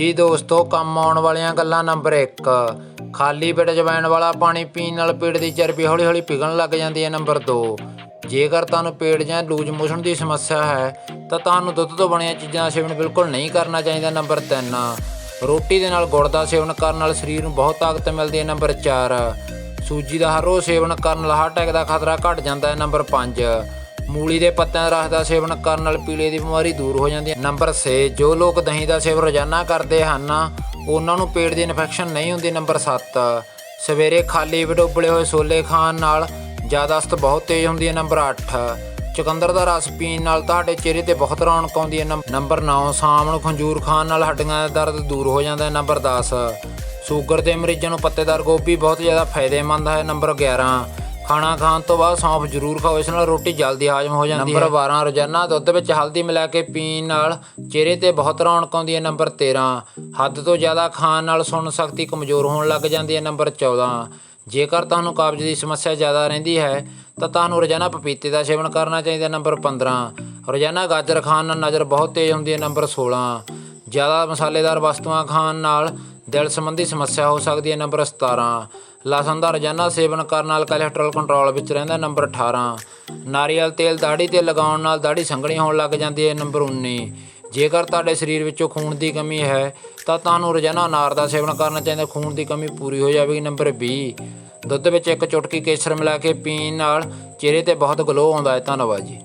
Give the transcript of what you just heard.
ਜੀ ਦੋਸਤੋ, ਕੰਮ ਆਉਣ ਵਾਲੀਆਂ ਗੱਲਾਂ ਨੰਬਰ 1 ਖਾਲੀ ਪੇਟ ਜਵੈਣ ਵਾਲਾ ਪਾਣੀ ਪੀਣ ਨਾਲ ਪੇਟ ਦੀ ਚਰਬੀ ਹੌਲੀ-ਹੌਲੀ ਪਿਘਲਣ ਲੱਗ ਜਾਂਦੀ ਹੈ ਨੰਬਰ 2 ਜੇਕਰ ਤੁਹਾਨੂੰ ਪੇਟ ਜਾਂ ਲੂਜ ਮੋਸ਼ਨ ਦੀ ਸਮੱਸਿਆ ਹੈ, ਤਾਂ ਤੁਹਾਨੂੰ ਦੁੱਧ ਤੋਂ ਬਣੀਆਂ ਚੀਜ਼ਾਂ ਦਾ ਸੇਵਨ ਬਿਲਕੁਲ ਨਹੀਂ ਕਰਨਾ ਚਾਹੀਦਾ ਨੰਬਰ 3 ਰੋਟੀ ਦੇ ਨਾਲ ਗੁੜ ਦਾ ਸੇਵਨ ਕਰਨ ਨਾਲ ਸਰੀਰ ਨੂੰ ਬਹੁਤ ਤਾਕਤ ਮਿਲਦੀ ਹੈ ਨੰਬਰ 4 ਸੂਜੀ ਦਾ ਹਰ ਰੋਜ਼ ਸੇਵਨ ਕਰਨ ਨਾਲ ਹਾਰਟ ਅਟੈਕ ਦਾ ਖਤਰਾ ਘਟ ਜਾਂਦਾ ਹੈ ਨੰਬਰ 5 ਮੂਲੀ ਦੇ ਪੱਤਿਆਂ ਦਾ ਰਸ ਦਾ ਸੇਵਨ ਕਰਨ ਨਾਲ ਪੀਲੇ ਦੀ ਬਿਮਾਰੀ ਦੂਰ ਹੋ ਜਾਂਦੀ ਹੈ। ਨੰਬਰ 6 ਜੋ ਲੋਕ ਦਹੀਂ ਦਾ ਸੇਵਨ ਰੋਜ਼ਾਨਾ ਕਰਦੇ ਹਨ, ਉਹਨਾਂ ਨੂੰ ਪੇਟ ਦੀ ਇਨਫੈਕਸ਼ਨ ਨਹੀਂ ਹੁੰਦੀ। ਨੰਬਰ 7 ਸਵੇਰੇ ਖਾਲੀ ਪੇਟ ਉਬਲੇ ਹੋਏ ਛੋਲੇ ਖਾਣ ਨਾਲ ਜ਼ਿਆਦਾਸਤ ਬਹੁਤ ਤੇਜ਼ ਹੁੰਦੀ ਹੈ। ਨੰਬਰ 8 ਚੁਕੰਦਰ ਦਾ ਰਸ ਪੀਣ ਨਾਲ ਤੁਹਾਡੇ ਚਿਹਰੇ ਤੇ ਬਹੁਤ ਰੌਣਕ ਆਉਂਦੀ ਹੈ। ਨੰਬ- ਨੰਬਰ 9 ਸ਼ਾਮ ਨੂੰ ਖੰਜੂਰ ਖਾਣ ਨਾਲ ਹੱਡੀਆਂ ਦਾ ਦਰਦ ਦੂਰ ਹੋ ਜਾਂਦਾ ਹੈ। ਨੰਬਰ 10 ਸ਼ੂਗਰ ਦੇ ਮਰੀਜ਼ਾਂ ਨੂੰ ਪੱਤੇਦਾਰ ਗੋਭੀ ਬਹੁਤ ਜ਼ਿਆਦਾ ਫਾਇਦੇਮੰਦ ਹੈ। ਨੰਬਰ 11 ਖਾਣਾ ਖਾਣ ਤੋਂ ਬਾਅਦ ਸੌਂਫ ਜ਼ਰੂਰ ਖਾਓ ਇਸ ਨਾਲ ਰੋਟੀ ਜਲਦੀ ਹਾਜ਼ਮ ਹੋ ਜਾਂਦੀ ਹੈ। ਨੰਬਰ 12 ਰੋਜ਼ਾਨਾ ਦੁੱਧ ਵਿੱਚ ਹਲਦੀ ਮਿਲਾ ਕੇ ਪੀਣ ਨਾਲ ਚਿਹਰੇ ਤੇ ਬਹੁਤ ਰੌਣਕ ਆਉਂਦੀ ਹੈ। ਨੰਬਰ 13 ਹੱਦ ਤੋਂ ਜ਼ਿਆਦਾ ਖਾਣ ਨਾਲ ਸੁਣਨ ਸ਼ਕਤੀ ਕਮਜ਼ੋਰ ਹੋਣ ਲੱਗ ਜਾਂਦੀ ਹੈ। ਨੰਬਰ 14 ਜੇਕਰ ਤੁਹਾਨੂੰ ਕਬਜ਼ ਦੀ ਸਮੱਸਿਆ ਜ਼ਿਆਦਾ ਰਹਿੰਦੀ ਹੈ ਤਾਂ ਤੁਹਾਨੂੰ ਰੋਜ਼ਾਨਾ ਪਪੀਤੇ ਦਾ ਸੇਵਨ ਕਰਨਾ ਚਾਹੀਦਾ। ਨੰਬਰ 15 ਰੋਜ਼ਾਨਾ ਗਾਜਰ ਖਾਣ ਨਾਲ ਨਜ਼ਰ ਬਹੁਤ ਤੇਜ਼ ਹੁੰਦੀ ਹੈ। ਨੰਬਰ 16 ਜ਼ਿਆਦਾ ਮਸਾਲੇਦਾਰ ਵਸਤੂਆਂ ਖਾਣ ਨਾਲ ਦਿਲ ਸੰਬੰਧੀ ਸਮੱਸਿਆ ਹੋ ਸਕਦੀ ਹੈ। ਨੰਬਰ 17 ਲਸਣ ਦਾ ਰੋਜ਼ਾਨਾ ਸੇਵਨ ਕਰਨ ਨਾਲ ਕੋਲੇਸਟ੍ਰੋਲ ਕੰਟਰੋਲ ਵਿੱਚ ਰਹਿੰਦਾ ਨੰਬਰ 18 ਨਾਰੀਅਲ ਤੇਲ ਦਾੜੀ ਤੇ ਲਗਾਉਣ ਨਾਲ ਦਾੜੀ ਸੰਘਣੀ ਹੋਣ ਲੱਗ ਜਾਂਦੀ ਹੈ। ਨੰਬਰ 19 ਜੇਕਰ ਤੁਹਾਡੇ ਸਰੀਰ ਵਿੱਚੋਂ ਖੂਨ ਦੀ ਕਮੀ ਹੈ, ਤਾਂ ਤੁਹਾਨੂੰ ਰੋਜ਼ਾਨਾ ਅਨਾਰ ਦਾ ਸੇਵਨ ਕਰਨਾ ਚਾਹੀਦਾ। ਖੂਨ ਦੀ ਕਮੀ ਪੂਰੀ ਹੋ ਜਾਵੇਗੀ। ਨੰਬਰ 20 ਦੁੱਧ ਵਿੱਚ ਇੱਕ ਚੁਟਕੀ ਕੇਸਰ ਮਿਲਾ ਕੇ ਪੀਣ ਨਾਲ ਚਿਹਰੇ ਤੇ ਬਹੁਤ ਗਲੋ ਆਉਂਦਾ ਹੈ। ਧੰਨਵਾਦ ਜੀ।